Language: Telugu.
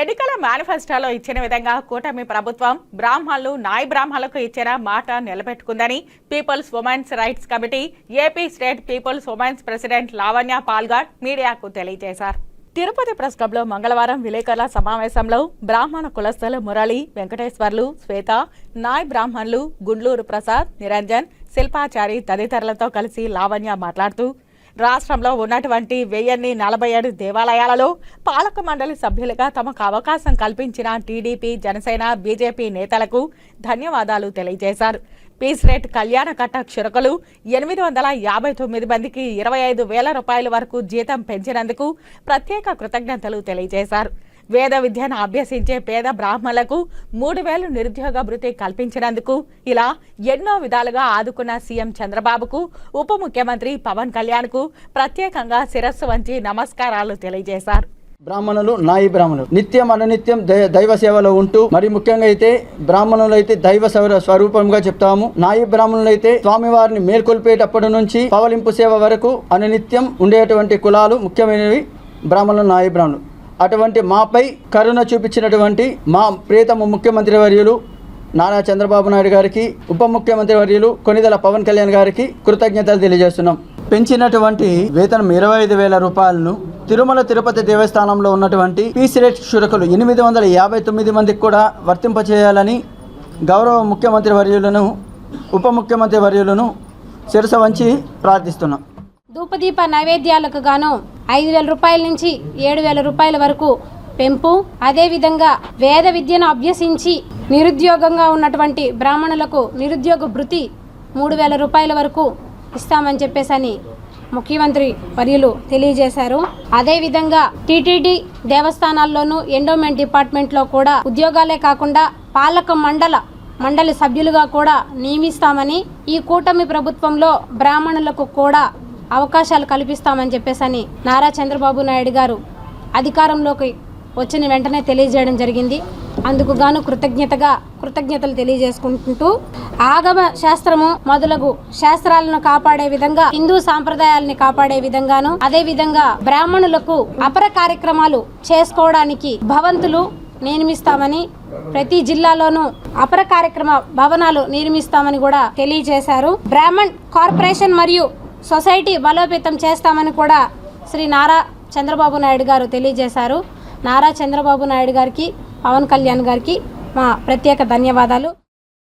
ఎన్నికల మేనిఫెస్టోలో ఇచ్చిన విధంగా కూటమి ప్రభుత్వం బ్రాహ్మణులు నాయ బ్రాహ్మణులకు ఇచ్చిన మాట నిలబెట్టుకుందని people's women's rights committee AP state people's women's president Lavanya పాల్గాడ్ మీడియాకు తెలియజేశారు. తిరుపతి ప్రెస్ క్లబ్లో మంగళవారం విలేకరుల సమావేశంలో బ్రాహ్మణ కులస్థల మురళి వెంకటేశ్వర్లు శ్వేత నాయ్ బ్రాహ్మణులు గుండ్లూరు ప్రసాద్ నిరంజన్ శిల్పాచారి తదితరులతో కలిసి లావణ్య మాట్లాడుతూ రాష్ట్రంలో ఉన్నటువంటి వెయ్యిన్ని నలభై ఏడు దేవాలయాలలో పాలక మండలి సభ్యులుగా తమకు అవకాశం కల్పించిన టీడీపీ జనసేన బీజేపీ నేతలకు ధన్యవాదాలు తెలియజేశారు. పీస్ రేట్ కళ్యాణకట్ట క్షురకులు ఎనిమిది వందల యాభై తొమ్మిది మందికి ఇరవై ఐదు వేల రూపాయల వరకు జీతం పెంచినందుకు ప్రత్యేక కృతజ్ఞతలు తెలియజేశారు. వేద విద్యను అభ్యసించే పేద బ్రాహ్మణులకు మూడు వేలు నిరుద్యోగ భృతి కల్పించినందుకు ఇలా ఎన్నో విధాలుగా ఆదుకున్న సీఎం చంద్రబాబుకు ఉప ముఖ్యమంత్రి పవన్ కళ్యాణ్కు ప్రత్యేకంగా శిరస్సు వంచి నమస్కారాలు తెలియజేశారు. బ్రాహ్మణులు నాయి బ్రాహ్మణులు నిత్యం అనునిత్యం దై- దైవ సేవలో ఉంటూ మరి ముఖ్యంగా అయితే బ్రాహ్మణులు అయితే దైవ సౌర స్వరూపంగా చెప్తాము. నాయి బ్రాహ్మణులు అయితే స్వామివారిని మేల్కొల్పేటప్పటి నుంచి పవలింపు సేవ వరకు అనునిత్యం ఉండేటువంటి కులాలు ముఖ్యమైనవి బ్రాహ్మణులు నాయి బ్రాహ్మణులు. అటువంటి మాపై కరుణ చూపించినటువంటి మా ప్రియతమ ముఖ్యమంత్రి వర్యులు నారా చంద్రబాబు నాయుడు గారికి ఉప ముఖ్యమంత్రి వర్యులు కొనిదల పవన్ కళ్యాణ్ గారికి కృతజ్ఞతలు తెలియజేస్తున్నాం. పెంచినటువంటి వేతనం ఇరవై ఐదు వేల రూపాయలను తిరుమల తిరుపతి దేవస్థానంలో ఉన్నటువంటి పీసీ రేట్ శురకులు ఎనిమిది వందల యాభై తొమ్మిది మందికి కూడా వర్తింపచేయాలని గౌరవ ముఖ్యమంత్రి వర్యులను ఉప ముఖ్యమంత్రి వర్యులను శిరస వంచి ప్రార్థిస్తున్నాం. ధూపదీప నైవేద్యాలకు గాను ఐదు వేల రూపాయల నుంచి ఏడు వేల రూపాయల వరకు పెంపు అదేవిధంగా వేద విద్యను అభ్యసించి నిరుద్యోగంగా ఉన్నటువంటి బ్రాహ్మణులకు నిరుద్యోగ భృతి మూడు వేల రూపాయల వరకు ఇస్తామని చెప్పేసని ముఖ్యమంత్రి వర్యులు తెలియజేశారు. అదేవిధంగా టీటీడీ దేవస్థానాల్లోనూ ఎండోమెంట్ డిపార్ట్మెంట్లో కూడా ఉద్యోగాలే కాకుండా పాలక మండల మండలి సభ్యులుగా కూడా నియమిస్తామని ఈ కూటమి ప్రభుత్వంలో బ్రాహ్మణులకు కూడా అవకాశాలు కల్పిస్తామని చెప్పేసని నారా చంద్రబాబు నాయుడు గారు అధికారంలోకి వచ్చిన వెంటనే తెలియజేయడం జరిగింది. అందుకు గాను కృతజ్ఞతగా కృతజ్ఞతలు తెలియజేసుకుంటూ ఆగమ శాస్త్రము మొదలగు శాస్త్రాలను కాపాడే విధంగా హిందూ సాంప్రదాయాలని కాపాడే విధంగాను అదే విధంగా బ్రాహ్మణులకు అపర కార్యక్రమాలు చేసుకోవడానికి భవంతులు నిర్మిస్తామని ప్రతి జిల్లాలోనూ అపర కార్యక్రమ భవనాలు నిర్మిస్తామని కూడా తెలియజేశారు. బ్రాహ్మణ్ కార్పొరేషన్ మరియు సొసైటీ బలోపేతం చేస్తామని కూడా శ్రీ నారా చంద్రబాబు నాయుడు గారు తెలియజేశారు. నారా చంద్రబాబు నాయుడు గారికి పవన్ కళ్యాణ్ గారికి మా ప్రత్యేక ధన్యవాదాలు.